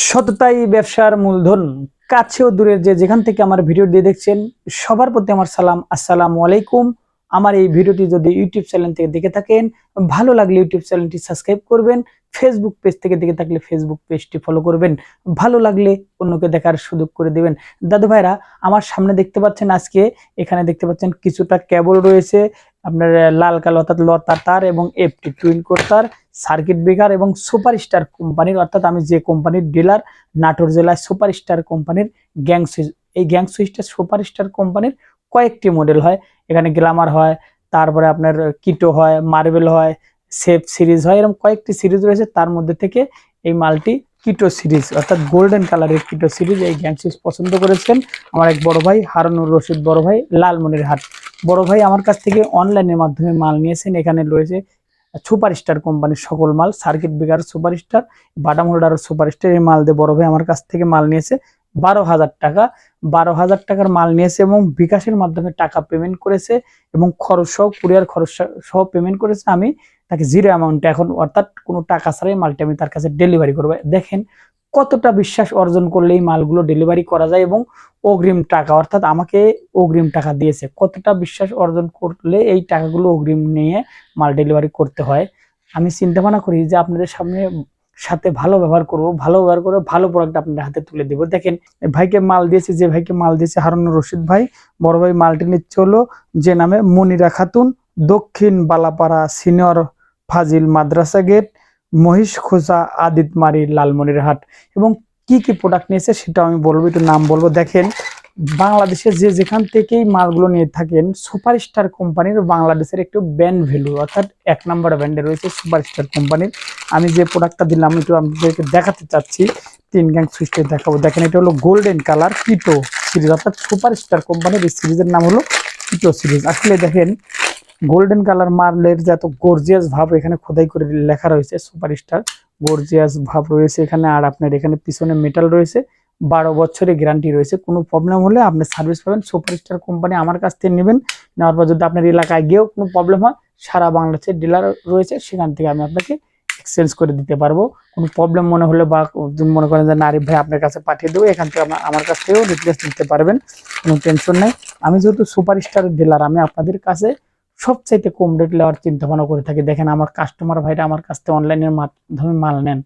সততাই ব্যবসার মূলধন। কাছেও দূরের যে যেখান থেকে আমার ভিডিও দিয়ে দেখছেন, সবার প্রতি আমার সালাম। আসসালামু আলাইকুম। আমার এই ভিডিওটি যদি ইউটিউব চ্যানেল থেকে দেখে থাকেন, ভালো লাগলে ইউটিউব চ্যানেলটি সাবস্ক্রাইব করবেন ফেসবুক পেজ থেকে দেখে থাকলে ফেসবুক পেজটি ফলো করবেন। ভালো লাগলে অন্যকে দেখার সুযোগ করে দেবেন। দাদু ভাইরা, আমার সামনে দেখতে পাচ্ছেন আজকে, এখানে দেখতে পাচ্ছেন কিছুটা কেবল রয়েছে। আপনার লাল কালো অর্থাৎ লতা তার এবং এফটি টুইন কোটার। সার্কিট ব্রেকার এবং সুপারস্টার কোম্পানির, অর্থাৎ আমি যে কোম্পানির ডিলার, নাটোর জেলায় সুপারস্টার কোম্পানির গ্যাং সুইচ, এই গ্যাং সুইচটা সুপারস্টার কোম্পানির কয়েকটি মডেল হয়। এখানে গ্লামার হয়, তারপরে আপনার কিটো হয়, মার্বেল হয় সেফ সিরিজ হয়, এরকম কয়েকটি সিরিজ রয়েছে। তার মধ্যে থেকে এই মালটি কিটো সিরিজ, অর্থাৎ গোল্ডেন কালারের কিটো সিরিজ এই গ্যাং সুইচ পছন্দ করেছেন আমার এক বড় ভাই, হারুনুর রশিদ বড় ভাই লালমনির হাট বড় ভাই আমার কাছ থেকে অনলাইনের মাধ্যমে মাল নিয়েছেন। এখানে রয়েছে সুপারস্টার কোম্পানির সকল মাল, circuit breaker Superstar, button holder Superstar, এই মাল দিয়ে বড় ভাই আমার কাছ থেকে মাল নিয়েছে বারো হাজার টাকা। বারো হাজার টাকার মাল নিয়েছে এবং বিকাশের মাধ্যমে টাকা পেমেন্ট করেছে এবং খরচ সহ কুরিয়ার খরচ সহ পেমেন্ট করেছে। আমি তাকে জিরো অ্যামাউন্টে এখন অর্থাৎ কোনো টাকা ছাড়াই মালটি আমি তার কাছে ডেলিভারি করব। দেখেন কতটা বিশ্বাস অর্জন করলে এই মালগুলো ডেলিভারি করা যায় এবং অগ্রিম টাকা, অর্থাৎ আমাকে অগ্রিম টাকা দিয়েছে? কতটা বিশ্বাস অর্জন করলে এই টাকাগুলো অগ্রিম নিয়ে মাল ডেলিভারি করতে হয়? আমি চিন্তা ভাবনা করি যে আপনাদের সামনে সাথে ভালো ব্যবহার করব, ভালো ব্যবহার করে ভালো প্রোডাক্ট আপনাদের হাতে তুলে দেবো। দেখেন ভাইকে মাল দিয়েছে, যে ভাইকে মাল দিয়েছে হারুন রশিদ ভাই। বড় ভাই মালটি নিচ্ছে হলো যে নামে মনিরা খাতুন, দক্ষিণ বালাপাড়া সিনিয়র ফাজিল মাদ্রাসা গেট। মহিষ খোঁজা আদিতমারি লালমনিরহাট এবং কি কি প্রোডাক্ট নিয়েছে সেটা আমি বলব, একটু নাম বলব। দেখেন, বাংলাদেশে যে যেখান থেকেই মালগুলো নিয়ে থাকেন, সুপারস্টার কোম্পানির বাংলাদেশের একটু ব্যান্ড ভ্যালু অর্থাৎ এক নম্বর ব্যান্ডে রয়েছে সুপারস্টার কোম্পানির। আমি যে প্রোডাক্টটা দিলাম, একটু আপনাদেরকে দেখাতে চাচ্ছি, তিন গ্যাং সুইচটা দেখাবো। দেখেন, এটা হলো গোল্ডেন কালার কিটো সিরিজ অর্থাৎ সুপারস্টার কোম্পানির এই সিরিজের নাম হলো কিটো সিরিজ আসলে দেখেন গোল্ডেন কালার মার্লের যে এত গর্জিয়াস ভাব এখানে খোদাই করে লেখা রয়েছে সুপারস্টার গর্জিয়াস ভাব রয়েছে এখানে। আর আপনার এখানে পিছনে মেটাল রয়েছে, বারো বছরের গ্যারান্টি রয়েছে। কোনো প্রবলেম হলে আপনি সার্ভিস পাবেন সুপারস্টার কোম্পানি আমার কাছ থেকে নেবেন। নেওয়ার পর যদি আপনার এলাকায় গিয়েও কোনো প্রবলেম হয়, সারা বাংলাদেশের ডিলার রয়েছে, সেখান থেকে আমি আপনাকে এক্সচেঞ্জ করে দিতে পারব। কোনো প্রবলেম মনে হলে বা মনে করেন যে নারী ভাই, আপনার কাছে পাঠিয়ে দেবো এখান থেকে আমার- কাছ থেকেও রিপ্লেস নিতে পারবেন, কোনো টেনশন নেই। আমি যেহেতু সুপারস্টার ডিলার আমি আপনাদের কাছে সবচাইতে কম রেট নেওয়ার চিন্তা ভাবনা করে থাকি। দেখেন আমার কাস্টমার ভাইরা আমার কাছ থেকে অনলাইনের মাধ্যমে মাল নেন।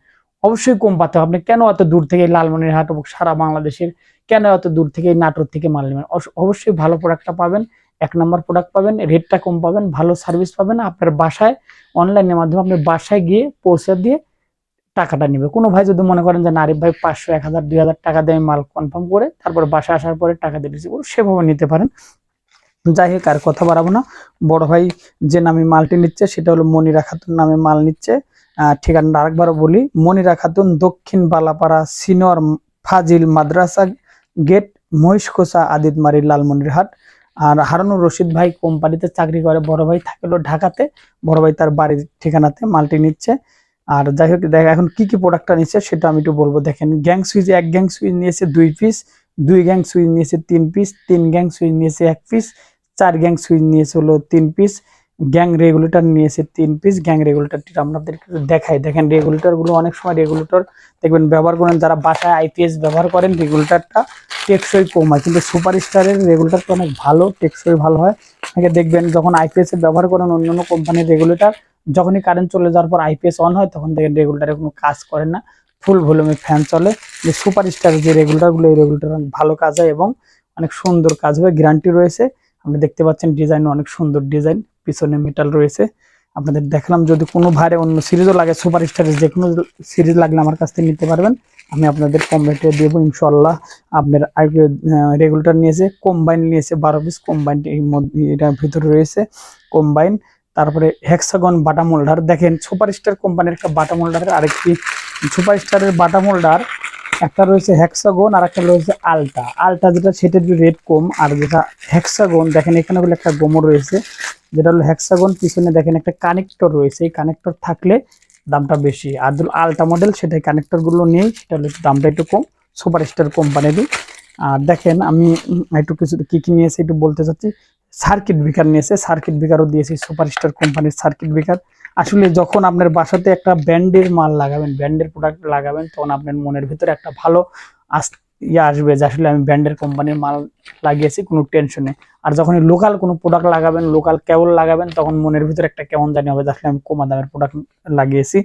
অবশ্যই কম পাতে হবে। আপনি কেন এত দূর থেকে লালমনিরহাট এবং সারা বাংলাদেশের কেন এত দূর থেকে নাটোর থেকে মাল নেবেন? অবশ্যই ভালো প্রোডাক্টটা পাবেন, এক নম্বর প্রোডাক্ট পাবেন রেটটা কম পাবেন, ভালো সার্ভিস পাবেন। আপনার বাসায় অনলাইনের মাধ্যমে আপনি বাসায় গিয়ে পৌঁছে দিয়ে টাকাটা নেবে। কোনো ভাই যদি মনে করেন যে, না আরিফ ভাই, পাঁচশো, এক হাজার, দুই হাজার টাকা দিয়ে মাল কনফার্ম করে তারপর বাসায় আসার পরে টাকা দিয়ে রিসিভ সেভাবে নিতে পারেন। যাই হোক, আর কথা বাড়াবো না। বড় ভাই যে নামে মালটি নিচ্ছে, সেটা হলো মনিরা খাতুন নামে মাল নিচ্ছে। ঠিকানাটা আরেকবার বলি, মনিরা খাতুন দক্ষিণ বালাপাড়া সিনিয়র ফাজিল মাদ্রাসা গেট, মহিষকোষা আদিতমারি লালমনিরহাট। আর হারানুর রশিদ ভাই কোম্পানিতে চাকরি করে, বড় ভাই থাকে হলো ঢাকাতে। বড় ভাই তার বাড়ির ঠিকানাতে মালটি নিচ্ছে। আর যাই হোক, দেখ এখন কি কি প্রোডাক্টটা নিচ্ছে, সেটা আমি একটু বলব। দেখেন গ্যাং সুইচ এক গ্যাং সুইচ নিয়েছে দুই পিস দুই গ্যাং সুইচ নিয়েছে তিন পিস তিন গ্যাং সুইচ নিয়েছে এক পিস চার গ্যাং সুইচ নিয়েছে হলো তিন পিস গ্যাং রেগুলেটর নিয়েছে তিন পিস গ্যাং রেগুলেটরটি আপনাদেরকে দেখাই। দেখেন রেগুলেটরগুলো অনেক সময় রেগুলেটর দেখবেন ব্যবহার করেন যারা বাসায় আইপিএস ব্যবহার করেন রেগুলেটরটা টেকসই কম হয়। কিন্তু সুপার স্টারের রেগুলেটরটা অনেক ভালো, টেকসই ভালো হয়। আপনাকে দেখবেন যখন আইপিএস এর ব্যবহার করেন অন্য অন্য কোম্পানির রেগুলেটর যখনই কারেন্ট চলে যাওয়ার পর আইপিএস অন হয়, তখন দেখেন রেগুলেটারে কোনো কাজ করে না। ফুল ভলিউমে ফ্যান চলে। যে সুপার স্টারের যে রেগুলেটরগুলো এই রেগুলেটর অনেক ভালো কাজ হয় এবং অনেক সুন্দর কাজ হবে গ্যারান্টি রয়েছে। আপনি দেখতে পাচ্ছেন ডিজাইন অনেক সুন্দর ডিজাইন, পিছনে মেটাল রয়েছে। আপনাদের দেখলাম, যদি কোনো ভারে অন্য সিরিজও লাগে সুপার স্টারের যে কোনো সিরিজ লাগলে আমার কাছ থেকে নিতে পারবেন। আমি আপনাদের কম রেটে দেবো ইনশাল্লাহ আপনার রেগুলেটর নিয়েছে কম্বাইন নিয়েছে, বারো পিস কম্বাইন এটার ভিতরে রয়েছে কম্বাইন তারপরে হেক্সাগন বাটা মোল্ডার দেখেন সুপার স্টার কোম্পানির একটা বাটা মোল্ডারের আরেকটি সুপার স্টারের বাটা মোল্ডার একটা রয়েছে হেক্সাগন আর একটা রয়েছে আলটা আলটা যেটা সেটার রেট কম, আর যেটা হেক্সাগন দেখেন এখানে হলো একটা গোমর রয়েছে, যেটা হলো হেক্সাগন পিছনে দেখেন একটা কানেক্টর রয়েছে, এই কানেক্টর থাকলে দামটা বেশি। আর আলটা মডেল সেটাই কানেক্টরগুলো নেই, সেটা হলো একটু দামটা একটু কম সুপার স্টার কোম্পানিরই আর দেখেন আমি একটু কিছু কি কি নিয়েছি, একটু বলতে চাচ্ছি। সার্কিট ব্রেকার নিয়েছে, সার্কিট ব্রেকারও দিয়েছি সুপার স্টার কোম্পানির সার্কিট ব্রেকার আসলে যখন আপনার বাসাতে একটা ব্র্যান্ডের মাল লাগাবেন, ব্র্যান্ডের প্রোডাক্ট লাগাবেন, তখন আপনার মনের ভিতরে একটা ভালো আস ইয়ে আসবে যে আসলে আমি ব্র্যান্ডের কোম্পানির মাল লাগিয়েছি, কোনো টেনশনে আর যখন লোকাল কোনো প্রোডাক্ট লাগাবেন লোকাল কেবল লাগাবেন, তখন মনের ভিতরে একটা কেমন জানি হবে যে আসলে আমি কমা দামের প্রোডাক্ট লাগিয়েছি।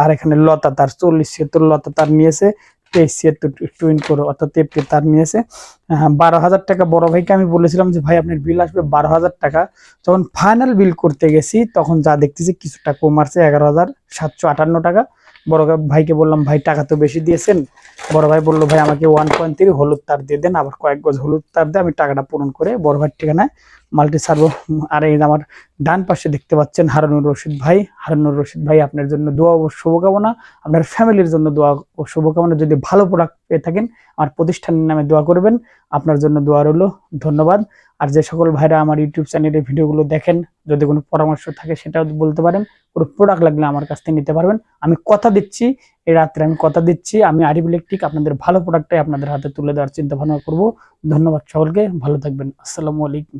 আর এখানে লতা তার চল্লিশ, ছিয়াত্তর লতা তার নিয়েছে। তার নিয়েছে। হ্যাঁ বারো হাজার টাকা। বড় ভাইকে আমি বলেছিলাম যে, ভাই, আপনার বিল আসবে বারো হাজার টাকা। ফাইনাল বিল করতে গেছি, তখন যা দেখতেছি এগারো হাজার সাতশো আটান্ন টাকা। বড় ভাইকে বললাম, ভাই, টাকা তো বেশি দিয়েছেন। বড় ভাই বলল, ভাই, আমাকে ওয়ান পয়েন্ট থ্রি হলুদ তার দিয়ে দেন, আবার কয়েক গজ হলুদ তার দিয়ে আমি টাকাটা পূরণ করে বড় ভাইয়ের ঠিকানায় মাল্টি সার্ভো আর এই আমার ডান পাশে দেখতে পাচ্ছেন হারানুর রশিদ ভাই। হারানুর রশিদ ভাই, আপনার জন্য দোয়া ও শুভকামনা। আপনার ফ্যামিলির জন্য দোয়া ও শুভকামনা। যদি ভালো প্রোডাক্ট পেয়ে থাকেন, আমার প্রতিষ্ঠানের নামে দোয়া করবেন। আপনার জন্য দোয়া রইল। ধন্যবাদ। আর যে সকল ভাইরা আমার ইউটিউব চ্যানেলে ভিডিওগুলো দেখেন, যদি কোনো পরামর্শ থাকে সেটাও বলতে পারেন। কোনো প্রোডাক্ট লাগলে আমার কাছ থেকে নিতে পারবেন। আমি কথা দিচ্ছি, এই রাত্রে আমি কথা দিচ্ছি। আমি আরিফ ইলেকট্রিক, আপনাদের ভালো প্রোডাক্টটাই আপনাদের হাতে তুলে দেওয়ার চিন্তা ভাবনা করব। ধন্যবাদ সকলকে। ভালো থাকবেন। আসসালামু আলাইকুম।